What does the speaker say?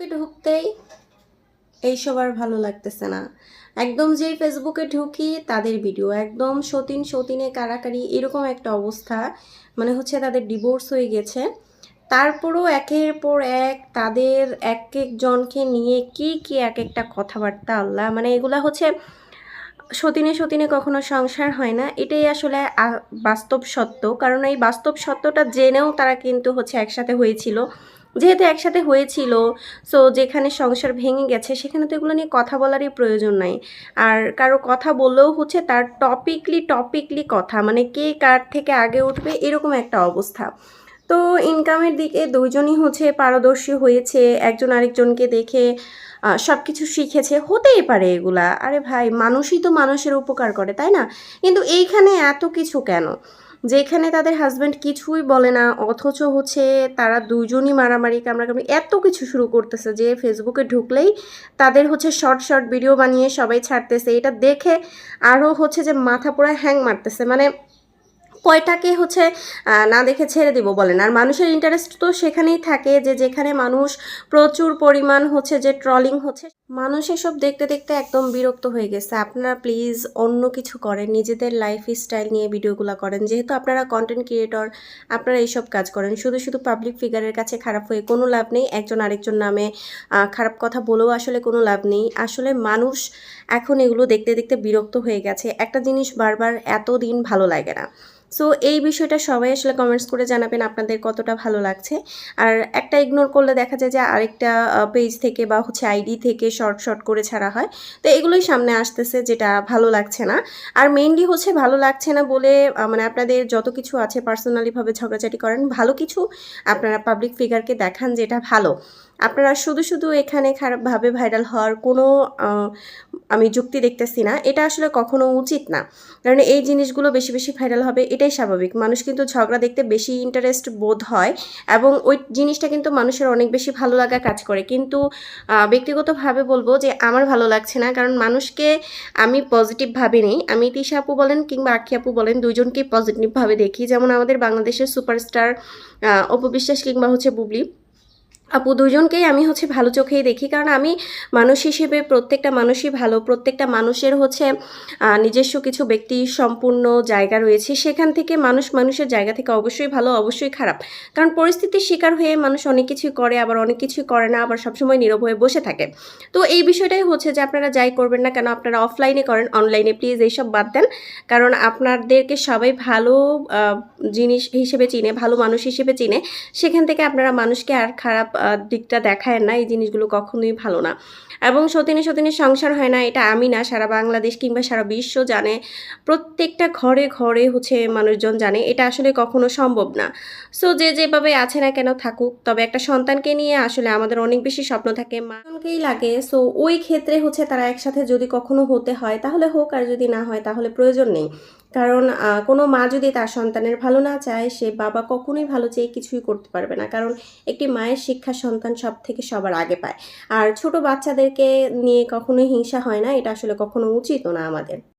ফেসবুকে ঢুকতেই এইসব আর ভালো লাগতেছে না। একদম যেই ফেসবুকে ঢুকি তাদের ভিডিও একদম সতীন সতীনে কারাকারি এরকম একটা অবস্থা মানে হচ্ছে তাদের ডিভোর্স হয়ে গেছে। তারপরও একের পর এক তাদের এক একজনকে নিয়ে কি কি এক একটা কথাবার্তা, আল্লাহ মানে এগুলা হচ্ছে সতীনে সতীনে কখনো সংসার হয় না। এটাই আসলে বাস্তব সত্য। কারণ এই বাস্তব সত্যটা জেনেও তারা কিন্তু হচ্ছে একসাথে হয়েছিল। যেহেতু একসাথে হয়েছিল সো যেখানে সংসার ভেঙে গেছে, সেখানে তো এগুলো নিয়ে কথা বলারই প্রয়োজন নাই। আর কারও কথা বললেও হচ্ছে তার টপিকলি টপিকলি কথা মানে কে কার থেকে আগে উঠবে, এরকম একটা অবস্থা। তো ইনকামের দিকে দুইজনই হচ্ছে পারদর্শী হয়েছে, একজন আরেকজনকে দেখে সব কিছু শিখেছে, হতেই পারে এগুলা। আরে ভাই, মানুষই তো মানুষের উপকার করে, তাই না? কিন্তু এইখানে এত কিছু কেন? যেখানে তাদের হাজব্যান্ড কিছুই বলে না, অথচ হচ্ছে তারা দুজনই মারামারি কামড়াকামড়ি, এত কিছু শুরু করতেছে যে ফেসবুকে ঢুকলেই তাদের হচ্ছে শর্ট শর্ট ভিডিও বানিয়ে সবাই ছাড়তেছে। এটা দেখে আরও হচ্ছে যে মাথা পোড়া হ্যাং মারতেছে। মানে কয়টাকে হচ্ছে না দেখে ছেড়ে দিব বলেন। আর মানুষের ইন্টারেস্ট তো সেখানেই থাকে যে যেখানে মানুষ প্রচুর পরিমাণ হচ্ছে যে ট্রলিং হচ্ছে, মানুষ এসব দেখতে দেখতে একদম বিরক্ত হয়ে গেছে। আপনারা প্লিজ অন্য কিছু করেন, নিজেদের লাইফ স্টাইল নিয়ে ভিডিওগুলো করেন। যেহেতু আপনারা কন্টেন্ট ক্রিয়েটর আপনারা এইসব কাজ করেন। শুধু শুধু পাবলিক ফিগারের কাছে খারাপ হয়ে কোনো লাভ নেই। একজন আরেকজন নামে খারাপ কথা বলেও আসলে কোনো লাভ নেই। আসলে মানুষ এখন এগুলো দেখতে দেখতে বিরক্ত হয়ে গেছে। একটা জিনিস বারবার এত দিন ভালো লাগে না। সো এই বিষয়টা সবাই আসলে কমেন্টস করে জানাবেন আপনাদের কতটা ভালো লাগছে। আর একটা ইগনোর করলে দেখা যায় যে আরেকটা পেজ থেকে বা হচ্ছে আইডি থেকে শর্ট শর্ট করে ছাড়া হয়। তো এগুলোই সামনে আসতেছে যেটা ভালো লাগছে না। আর মেইনলি হচ্ছে ভালো লাগছে না বলে মানে আপনাদের যত কিছু আছে পার্সোনালিভাবে ঝগড়াঝাটি করেন, ভালো কিছু আপনারা পাবলিক ফিগারকে দেখান যেটা ভালো। আপনারা শুধু শুধু এখানে খারাপভাবে ভাইরাল হওয়ার কোনো আমি যুক্তি দেখতেছি না, এটা আসলে কখনো উচিত না। কারণ এই জিনিসগুলো বেশি বেশি ভাইরাল হবে, এটাই স্বাভাবিক। মানুষ কিন্তু ঝগড়া দেখতে বেশি ইন্টারেস্ট বোধ হয় এবং ওই জিনিসটা কিন্তু মানুষের অনেক বেশি ভালো লাগা কাজ করে। কিন্তু ব্যক্তিগতভাবে বলব যে আমার ভালো লাগছে না, কারণ মানুষকে আমি পজিটিভভাবে নেই। আমি তিশা আপু বলেন কিংবা আখি আপু বলেন, দুইজনকেই পজিটিভভাবে দেখি। যেমন আমাদের বাংলাদেশের সুপারস্টার অপবিশ্বাস কিংবা হচ্ছে বুবলি। আপু দুজনকেই আমি হচ্ছে ভালো চোখেই দেখি, কারণ আমি মানুষ হিসেবে প্রত্যেকটা মানুষই ভালো, প্রত্যেকটা মানুষের হচ্ছে নিজস্ব কিছু ব্যক্তি সম্পূর্ণ জায়গা রয়েছে। সেখান থেকে মানুষ মানুষের জায়গা থেকে অবশ্যই ভালো, অবশ্যই খারাপ। কারণ পরিস্থিতির শিকার হয়ে মানুষ অনেক কিছুই করে, আবার অনেক কিছুই করে না, আবার সবসময় নীরব হয়ে বসে থাকে। তো এই বিষয়টাই হচ্ছে যে আপনারা যাই করবেন না কেন, আপনারা অফলাইনে করেন অনলাইনে প্লিজ এইসব বাদ দেন। কারণ আপনাদেরকে সবাই ভালো জিনিস হিসেবে চিনে, ভালো মানুষ হিসেবে চিনে। সেখান থেকে আপনারা মানুষকে আর খারাপ দিকটা দেখায় না, এই জিনিসগুলো কখনোই ভালো না। এবং সতীনে সতীনে সংসার হয় না, এটা আমি না, সারা বাংলাদেশ কিংবা সারা বিশ্ব জানে। প্রত্যেকটা ঘরে ঘরে হচ্ছে মানুষজন জানে, এটা আসলে কখনো সম্ভব না। সো যে যেভাবে আছে না কেন থাকুক, তবে একটা সন্তানকে নিয়ে আসলে আমাদের অনেক বেশি স্বপ্ন থাকে মাকেই লাগে। সো ওই ক্ষেত্রে হচ্ছে তারা একসাথে যদি কখনো হতে হয়, তাহলে হোক আর যদি না হয়, তাহলে প্রয়োজন নেই। কারণ কোনো মা যদি তার সন্তানের ভালো না চায়, সে বাবা কখনোই ভালো চেয়ে কিছুই করতে পারবে না। কারণ, একটি মায়ের শিক্ষা সন্তান সব থেকে সবার আগে পায়। আর ছোট বাচ্চাদেরকে নিয়ে কখনোই হিংসা হয় না, এটা আসলে কখনো উচিত না আমাদের।